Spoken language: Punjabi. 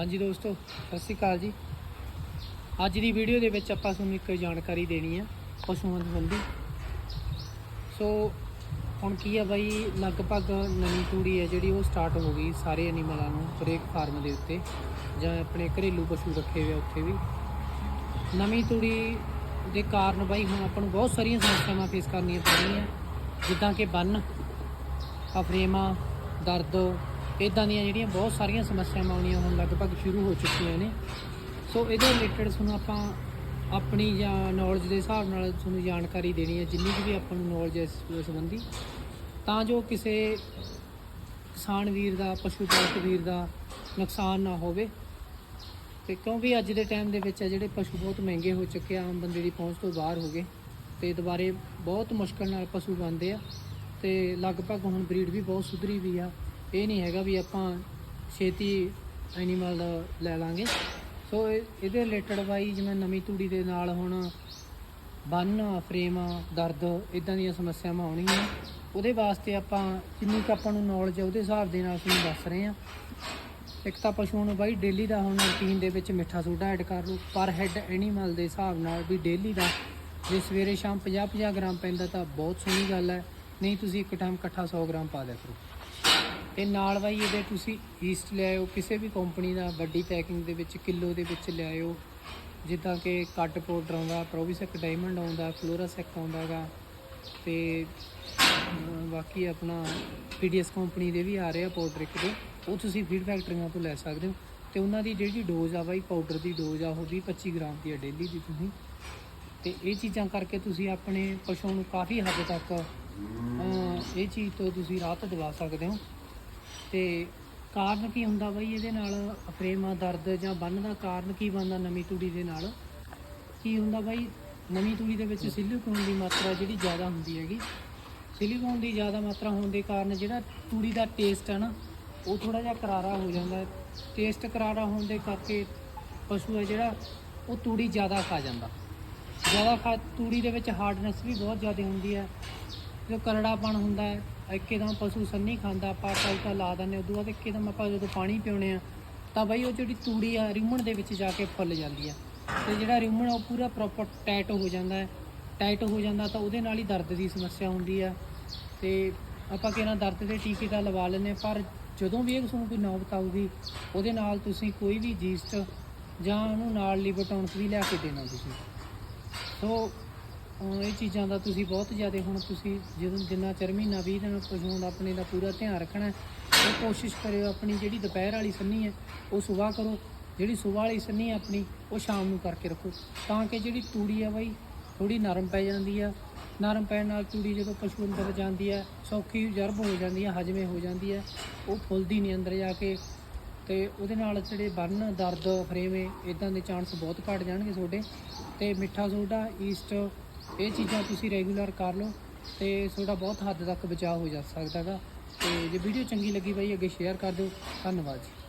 ਹਾਂਜੀ ਦੋਸਤੋ, ਸਤਿ ਸ਼੍ਰੀ ਅਕਾਲ ਜੀ। ਅੱਜ ਦੀ ਵੀਡੀਓ ਦੇ ਵਿੱਚ ਆਪਾਂ ਤੁਹਾਨੂੰ ਇੱਕ ਜਾਣਕਾਰੀ ਦੇਣੀ ਆ, ਪਸ਼ੂਆਂ ਸੰਬੰਧੀ। ਸੋ ਹੁਣ ਕੀ ਆ ਬਾਈ, ਲਗਭਗ ਨਵੀਂ ਤੂੜੀ ਹੈ ਜਿਹੜੀ ਉਹ ਸਟਾਰਟ ਹੋ ਗਈ ਸਾਰੇ ਐਨੀਮਲਾਂ ਨੂੰ, ਹਰੇਕ ਫਾਰਮ ਦੇ ਉੱਤੇ, ਜਾਂ ਆਪਣੇ ਘਰੇਲੂ ਪਸ਼ੂ ਰੱਖੇ ਹੋਏ ਆ ਉੱਥੇ ਵੀ। ਨਵੀਂ ਤੂੜੀ ਦੇ ਕਾਰਨ ਬਾਈ ਹੁਣ ਆਪਾਂ ਨੂੰ ਬਹੁਤ ਸਾਰੀਆਂ ਸਮੱਸਿਆਵਾਂ ਫੇਸ ਕਰਨੀਆਂ ਪੈ ਰਹੀਆਂ ਜਿੱਦਾਂ ਕਿ ਬੰਨ, ਅਫਰੇਮਾ, ਦਰਦ ਇਦਾਂ ਦੀਆਂ ਜਿਹੜੀਆਂ ਬਹੁਤ ਸਾਰੀਆਂ ਸਮੱਸਿਆਵਾਂ ਆਉਣੀਆਂ ਹੁਣ ਲਗਭਗ ਸ਼ੁਰੂ ਹੋ ਚੁੱਕੀਆਂ ਨੇ। ਸੋ ਇਹਦੇ ਰਿਲੇਟਡ ਤੁਹਾਨੂੰ ਆਪਾਂ ਆਪਣੀ ਜਾਂ ਨੌਲੇਜ ਦੇ ਹਿਸਾਬ ਨਾਲ ਤੁਹਾਨੂੰ ਜਾਣਕਾਰੀ ਦੇਣੀ ਹੈ, ਜਿੰਨੀ ਕੁ ਵੀ ਆਪਾਂ ਨੂੰ ਨੌਲੇਜ ਹੈ ਇਸ ਸੰਬੰਧੀ। ਤਾਂ ਜੋ ਕਿਸੇ ਕਿਸਾਨ ਵੀਰ ਦਾ, ਪਸ਼ੂ ਪਾਲਕ ਵੀਰ ਦਾ ਨੁਕਸਾਨ ਨਾ ਹੋਵੇ। ਤੇ ਕਿਉਂਕਿ ਅੱਜ ਦੇ ਟਾਈਮ ਦੇ ਵਿੱਚ ਆ ਜਿਹੜੇ ਪਸ਼ੂ ਬਹੁਤ ਮਹਿੰਗੇ ਹੋ ਚੁੱਕੇ ਆ, ਆਮ ਬੰਦੇ ਦੀ ਪਹੁੰਚ ਤੋਂ ਬਾਹਰ ਹੋ ਗਏ। ਤੇ ਦੁਬਾਰੇ ਬਹੁਤ ਮੁਸ਼ਕਲ ਨਾਲ ਪਸ਼ੂ ਬਣਦੇ ਆ। ਤੇ ਲਗਭਗ ਹੁਣ ਬਰੀਡ ਵੀ ਬਹੁਤ ਸੁਧਰੀ ਵੀ ਆ। ਇਹ ਨਹੀਂ ਹੈਗਾ ਵੀ ਆਪਾਂ ਛੇਤੀ ਐਨੀਮਲ ਲੈ ਲਾਂਗੇ। ਸੋ ਇਹ- ਇਹਦੇ ਰਿਲੇਟਡ ਬਾਈ ਜਿਵੇਂ ਨਵੀਂ ਤੂੜੀ ਦੇ ਨਾਲ ਹੁਣ ਬੰਨ ਫਰੇਮ ਦਰਦ ਇਦਾਂ ਦੀਆਂ ਸਮੱਸਿਆਵਾਂ ਆਉਣਗੀਆਂ। ਉਹਦੇ ਵਾਸਤੇ ਆਪਾਂ ਜਿੰਨੀ ਕੁ ਆਪਾਂ ਨੂੰ ਨੌਲੇਜ ਹੈ ਉਹਦੇ ਹਿਸਾਬ ਦੇ ਨਾਲ ਤੁਹਾਨੂੰ ਦੱਸ ਰਹੇ ਹਾਂ। ਇੱਕ ਤਾਂ ਪਸ਼ੂਆਂ ਨੂੰ ਬਾਈ ਡੇਲੀ ਦਾ ਹੁਣ ਰੂਟੀਨ ਦੇ ਵਿੱਚ ਮਿੱਠਾ ਸੋਡਾ ਐਡ ਕਰ ਲਓ। ਪਰ ਹੈਡ ਐਨੀਮਲ ਦੇ ਹਿਸਾਬ ਨਾਲ ਵੀ ਡੇਲੀ ਦਾ, ਜੇ ਸਵੇਰੇ ਸ਼ਾਮ 50-50 ਗ੍ਰਾਮ ਪੈਂਦਾ ਤਾਂ ਬਹੁਤ ਸੋਹਣੀ ਗੱਲ ਹੈ। ਨਹੀਂ, ਤੁਸੀਂ ਇੱਕ ਟਾਈਮ ਇਕੱਠਾ 100 ਗ੍ਰਾਮ ਪਾ ਦਿਆ ਕਰੋ। ਤੇ ਨਾਲ ਬਾਈ ਇਹਦੇ ਤੁਸੀਂ ਈਸਟ ਲਿਆਇਓ ਕਿਸੇ ਵੀ ਕੰਪਨੀ ਦਾ ਵੱਡੀ ਪੈਕਿੰਗ ਦੇ ਵਿੱਚ ਕਿਲੋ ਦੇ ਵਿੱਚ ਲਿਆਇਓ ਜਿੱਦਾਂ ਕਿ ਕੱਟ ਪਾਊਡਰ ਆਉਂਦਾ ਪ੍ਰੋਵਿਸੈਕ ਡਾਇਮੰਡ ਆਉਂਦਾ ਫਲੋਰਾਸੈਕ ਆਉਂਦਾਗਾ ਤੇ ਅਮ, ਬਾਕੀ ਆਪਣਾ ਪੀਡੀਐਸ ਕੰਪਨੀ ਦੇ ਵੀ ਆ ਰਹੇ ਆ ਪਾਊਡਰ ਇੱਕ ਦੇ। ਉਹ ਤੁਸੀਂ ਫੀਡ ਫੈਕਟਰੀਆਂ ਤੋਂ ਲੈ ਸਕਦੇ ਹੋ। ਤੇ ਉਹਨਾਂ ਦੀ ਜਿਹੜੀ ਡੋਜ਼ ਆ ਬਾਈ ਪਾਊਡਰ ਦੀ ਡੋਜ਼ ਆ ਉਹ 20 25 ਗ੍ਰਾਮ ਦੀ ਆ ਡੇਲੀ ਦੀ ਤੁਸੀਂ। ਤੇ ਇਹ ਚੀਜ਼ਾਂ ਕਰਕੇ ਤੁਸੀਂ ਆਪਣੇ ਪਸ਼ੂ ਨੂੰ ਕਾਫੀ ਹੱਦ ਤੱਕ ਇਹ ਚੀਜ਼ ਤੋਂ ਤੁਸੀਂ ਰਾਹਤ ਦਿਵਾ ਸਕਦੇ ਹੋ। ਤੇ ਕਾਰਨ ਕੀ ਹੁੰਦਾ ਬਈ? ਇਹਦੇ ਨਾਲ ਅਫਰੇਮਾ ਦਰਦ ਜਾਂ ਬੰਨ ਦਾ ਕਾਰਨ ਕੀ ਬਣਦਾ ਨਵੀਂ ਤੂੜੀ ਦੇ ਨਾਲ? ਕੀ ਹੁੰਦਾ ਬਾਈ? ਨਵੀਂ ਤੂੜੀ ਦੇ ਵਿੱਚ ਸਿਲੀਕੋਨ ਦੀ ਮਾਤਰਾ ਜਿਹੜੀ ਜ਼ਿਆਦਾ ਹੁੰਦੀ ਹੈਗੀ ਸਿਲੀਕੋਨ ਦੀ ਜ਼ਿਆਦਾ ਮਾਤਰਾ ਹੋਣ ਦੇ ਕਾਰਨ ਜਿਹੜਾ ਤੂੜੀ ਦਾ ਟੇਸਟ ਹੈ ਨਾ, ਉਹ ਥੋੜਾ ਜਿਹਾ ਕਰਾਰਾ ਹੋ ਜਾਂਦਾ ਟੇਸਟ ਕਰਾਰਾ ਹੋਣ ਦੇ ਕਰਕੇ ਪਸ਼ੂ ਹੈ ਜਿਹੜਾ, ਉਹ ਤੂੜੀ ਜ਼ਿਆਦਾ ਖਾ ਜਾਂਦਾ। ਜ਼ਿਆਦਾ ਖਾ, ਤੂੜੀ ਦੇ ਵਿੱਚ ਹਾਰਡਨੈਸ ਵੀ ਬਹੁਤ ਜ਼ਿਆਦਾ ਹੁੰਦੀ ਹੈ। ਜੋ ਕਰੜਾਪਣ ਹੁੰਦਾ ਹੈ ਇੱਕਦਮ ਪਸ਼ੂ ਸੰਨੀ ਖਾਂਦਾ ਆਪਾਂ ਪਲਟਾ ਲਾ ਦਿੰਦੇ ਉਦੋਂ ਬਾਅਦ ਇੱਕਦਮ ਆਪਾਂ ਜਦੋਂ ਪਾਣੀ ਪਿਉਣੇ ਆ ਤਾਂ ਬਈ ਉਹ ਜਿਹੜੀ ਤੂੜੀ ਆ ਰਿਮਣ ਦੇ ਵਿੱਚ ਜਾ ਕੇ ਫੁੱਲ ਜਾਂਦੀ ਆ। ਤੇ ਜਿਹੜਾ ਰਿਮਣ ਆ ਉਹ ਪੂਰਾ ਪ੍ਰੋਪਰ ਟਾਈਟ ਹੋ ਜਾਂਦਾ ਹੈ। ਟਾਈਟ ਹੋ ਜਾਂਦਾ ਤਾਂ ਉਹਦੇ ਨਾਲ ਹੀ ਦਰਦ ਦੀ ਸਮੱਸਿਆ ਹੁੰਦੀ ਆ। ਤੇ ਆਪਾਂ ਕਿਹਨਾਂ ਦਰਦ ਦੇ ਟੀਕੇ ਤਾਂ ਲਵਾ ਲੈਂਦੇ ਹਾਂ, ਪਰ ਜਦੋਂ ਵੀ ਇਹ ਤੁਹਾਨੂੰ ਕੋਈ ਨੌਬਤ ਆਊਗੀ ਉਹਦੇ ਨਾਲ ਤੁਸੀਂ ਕੋਈ ਵੀ ਜੀਸਟ ਜਾਂ ਉਹਨੂੰ ਨਾਲ ਲਿਬਰਟੌਨਸ ਵੀ ਲਿਆ ਕੇ ਦੇਣਾ ਤੁਸੀਂ। ਸੋ ਅਹ ਇਹ ਚੀਜ਼ਾਂ ਦਾ ਤੁਸੀਂ ਬਹੁਤ ਜ਼ਿਆਦਾ ਹੁਣ ਤੁਸੀਂ ਜਦੋਂ ਜਿੰਨਾ ਚਿਰ ਮਹੀਨਾ 20 ਦਿਨ ਪਸ਼ੂਆਂ ਦਾ ਆਪਣੇ ਦਾ ਪੂਰਾ ਧਿਆਨ ਰੱਖਣਾ ਹੈ, ਉਹ ਕੋਸ਼ਿਸ਼ ਕਰਿਓ ਆਪਣੀ ਜਿਹੜੀ ਦੁਪਹਿਰ ਵਾਲੀ ਸੰਨੀ ਹੈ ਉਹ ਸਵੇਰ ਕਰੋ। ਜਿਹੜੀ ਸਵੇਰ ਵਾਲੀ ਸੰਨੀ ਹੈ ਆਪਣੀ ਉਹ ਸ਼ਾਮ ਨੂੰ ਕਰਕੇ ਰੱਖੋ। ਤਾਂ ਕਿ ਜਿਹੜੀ ਤੂੜੀ ਆ ਬਾਈ ਥੋੜੀ ਨਰਮ ਪੈ ਜਾਂਦੀ ਆ। ਨਰਮ ਪੈਣ ਨਾਲ ਚੂੜੀ ਜਦੋਂ ਪਸ਼ੂ ਅੰਦਰ ਜਾਂਦੀ ਹੈ ਸੌਖੀ ਜਰਬ ਹੋ ਜਾਂਦੀ ਹੈ ਹਜਮੇ ਹੋ ਜਾਂਦੀ ਹੈ ਉਹ ਫੁੱਲਦੀ ਨਹੀਂ ਅੰਦਰ ਜਾ ਕੇ। ਤੇ ਉਹਦੇ ਨਾਲ ਜਿਹੜੇ ਬਰਨ ਦਰਦ ਫਰੇਵੇਂ ਇਦਾਂ ਦੇ ਚਾਂਸ ਬਹੁਤ ਘਟ ਜਾਣਗੇ ਤੁਹਾਡੇ। ਤੇ ਮਿੱਠਾ ਸੋਡਾ ਈਸਟ ਇਹ ਚੀਜ਼ਾਂ ਤੁਸੀਂ ਰੈਗੂਲਰ ਕਰ ਲਓ ਤੇ ਤੁਹਾਡਾ ਬਹੁਤ ਹੱਦ ਤੱਕ ਬਚਾਅ ਹੋ ਜਾ ਸਕਦਾਗਾ ਤੇ ਜੇ ਵੀਡੀਓ ਚੰਗੀ ਲੱਗੀ ਬਾਈ, ਅੱਗੇ ਸ਼ੇਅਰ ਕਰ ਦਿਓ। ਧੰਨਵਾਦ ਜੀ।